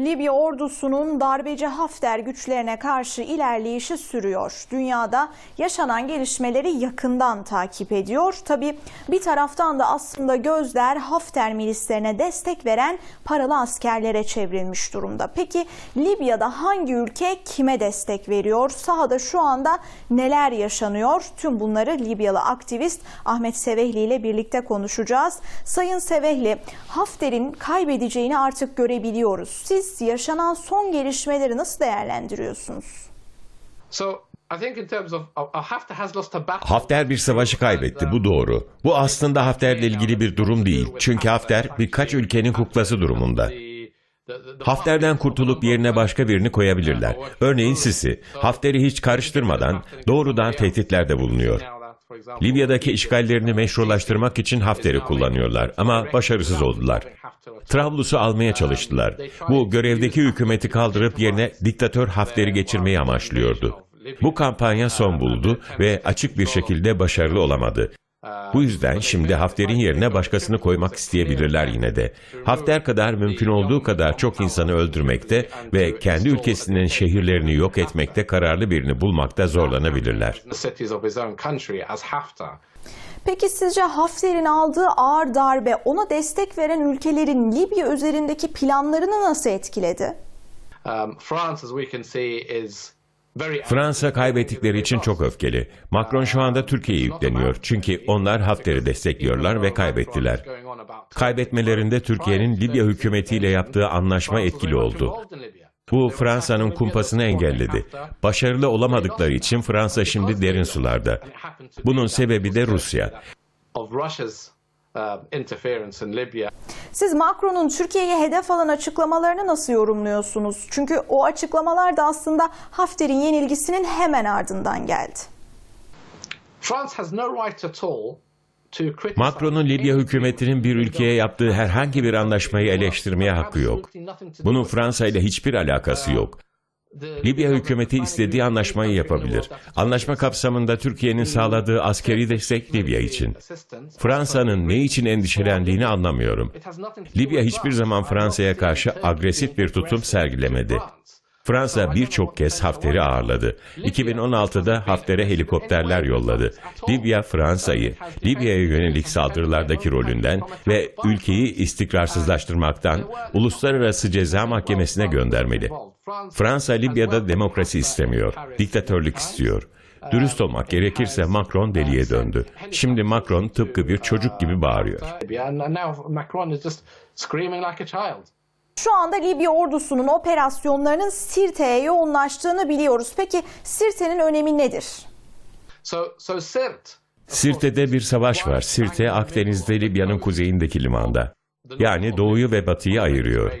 Libya ordusunun darbeci Hafter güçlerine karşı ilerleyişi sürüyor. Dünyada yaşanan gelişmeleri yakından takip ediyor. Tabi bir taraftan da aslında gözler Hafter milislerine destek veren paralı askerlere çevrilmiş durumda. Peki Libya'da hangi ülke kime destek veriyor? Sahada şu anda neler yaşanıyor? Tüm bunları Libyalı aktivist Ahmet Sevehli ile birlikte konuşacağız. Sayın Sevehli, Hafter'in kaybedeceğini artık görebiliyoruz. Siz yaşanan son gelişmeleri nasıl değerlendiriyorsunuz? So. Hafter bir savaşı kaybetti, bu doğru. Bu aslında Hafter'le ilgili bir durum değil. Çünkü Hafter birkaç ülkenin kuklası durumunda. Hafter'den kurtulup yerine başka birini koyabilirler. Örneğin Sisi, Hafter'i hiç karıştırmadan doğrudan tehditlerde bulunuyor. Libya'daki işgallerini meşrulaştırmak için Hafter'i kullanıyorlar ama başarısız oldular. Trablus'u almaya çalıştılar. Bu görevdeki hükümeti kaldırıp yerine diktatör Hafter'i geçirmeyi amaçlıyordu. Bu kampanya son buldu ve açık bir şekilde başarılı olamadı. Bu yüzden şimdi Hafter'in yerine başkasını koymak isteyebilirler yine de. Hafter kadar mümkün olduğu kadar çok insanı öldürmekte ve kendi ülkesinin şehirlerini yok etmekte kararlı birini bulmakta zorlanabilirler. Peki sizce Hafter'in aldığı ağır darbe ona destek veren ülkelerin Libya üzerindeki planlarını nasıl etkiledi? Um, France, as we can see, is very Fransa kaybettikleri için çok öfkeli. Macron şu anda Türkiye'ye yükleniyor. Çünkü onlar Hafter'i destekliyorlar ve kaybettiler. Kaybetmelerinde Türkiye'nin Libya hükümetiyle yaptığı anlaşma etkili oldu. Bu Fransa'nın kumpasını engelledi. Başarılı olamadıkları için Fransa şimdi derin sularda. Bunun sebebi de Rusya. Siz Macron'un Türkiye'ye hedef alan açıklamalarını nasıl yorumluyorsunuz? Çünkü o açıklamalar da aslında Hafter'in yenilgisinin hemen ardından geldi. France has no right at all Macron'un Libya hükümetinin bir ülkeye yaptığı herhangi bir anlaşmayı eleştirmeye hakkı yok. Bunun Fransa ile hiçbir alakası yok. Libya hükümeti istediği anlaşmayı yapabilir. Anlaşma kapsamında Türkiye'nin sağladığı askeri destek Libya için. Fransa'nın ne için endişelendiğini anlamıyorum. Libya hiçbir zaman Fransa'ya karşı agresif bir tutum sergilemedi. Fransa birçok kez Hafter'i ağırladı. 2016'da Hafter'e helikopterler yolladı. Libya Fransa'yı Libya'ya yönelik saldırılardaki rolünden ve ülkeyi istikrarsızlaştırmaktan Uluslararası Ceza Mahkemesi'ne göndermeli. Fransa Libya'da demokrasi istemiyor, diktatörlük istiyor. Dürüst olmak gerekirse Macron deliye döndü. Şimdi Macron tıpkı bir çocuk gibi bağırıyor. Şu anda Libya ordusunun operasyonlarının Sirte'ye yoğunlaştığını biliyoruz. Peki Sirte'nin önemi nedir? So, so Sirt, Sirte'de bir savaş var. Sirte Akdeniz'de Libya'nın kuzeyindeki limanda. Yani doğuyu ve batıyı ayırıyor.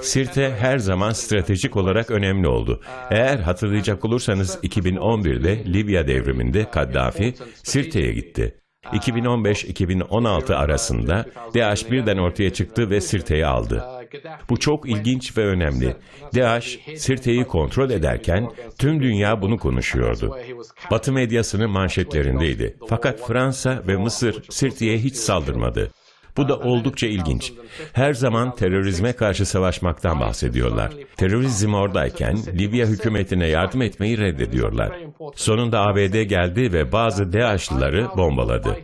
Sirte her zaman stratejik olarak önemli oldu. Eğer hatırlayacak olursanız 2011'de Libya devriminde Kaddafi Sirte'ye gitti. 2015-2016 arasında DAEŞ birden ortaya çıktı ve Sirte'yi aldı. Bu çok ilginç ve önemli. DAEŞ Sirte'yi kontrol ederken tüm dünya bunu konuşuyordu. Batı medyasının manşetlerindeydi. Fakat Fransa ve Mısır Sirte'ye hiç saldırmadı. Bu da oldukça ilginç. Her zaman terörizme karşı savaşmaktan bahsediyorlar. Terörizm oradayken Libya hükümetine yardım etmeyi reddediyorlar. Sonunda ABD geldi ve bazı DAEŞ'lıları bombaladı.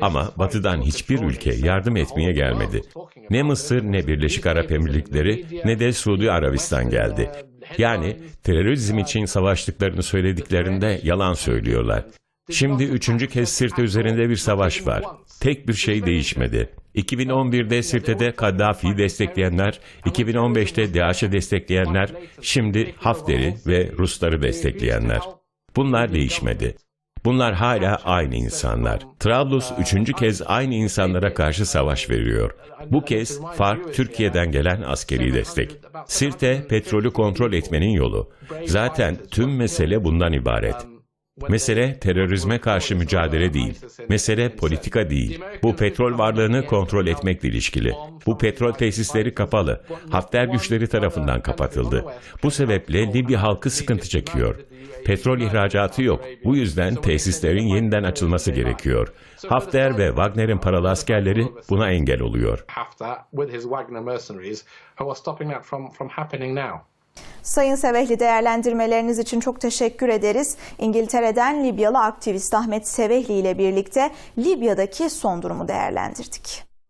Ama batıdan hiçbir ülke yardım etmeye gelmedi. Ne Mısır ne Birleşik Arap Emirlikleri ne de Suudi Arabistan geldi. Yani terörizm için savaştıklarını söylediklerinde yalan söylüyorlar. Şimdi üçüncü kez Sirte üzerinde bir savaş var. Tek bir şey değişmedi. 2011'de Sirte'de Kaddafi'yi destekleyenler, 2015'te DAEŞ'i destekleyenler, şimdi Hafter'i ve Rusları destekleyenler. Bunlar değişmedi. Bunlar hala aynı insanlar. Trablus üçüncü kez aynı insanlara karşı savaş veriyor. Bu kez fark Türkiye'den gelen askeri destek. Sirte petrolü kontrol etmenin yolu. Zaten tüm mesele bundan ibaret. Mesele terörizme karşı mücadele değil. Mesele politika değil. Bu petrol varlığını kontrol etmekle ilişkili. Bu petrol tesisleri kapalı. Hafter güçleri tarafından kapatıldı. Bu sebeple Libya halkı sıkıntı çekiyor. Petrol ihracatı yok. Bu yüzden tesislerin yeniden açılması gerekiyor. Hafter ve Wagner'in paralı askerleri buna engel oluyor. Sayın Sevehli değerlendirmeleriniz için çok teşekkür ederiz. İngiltere'den Libyalı aktivist Ahmet Sevehli ile birlikte Libya'daki son durumu değerlendirdik.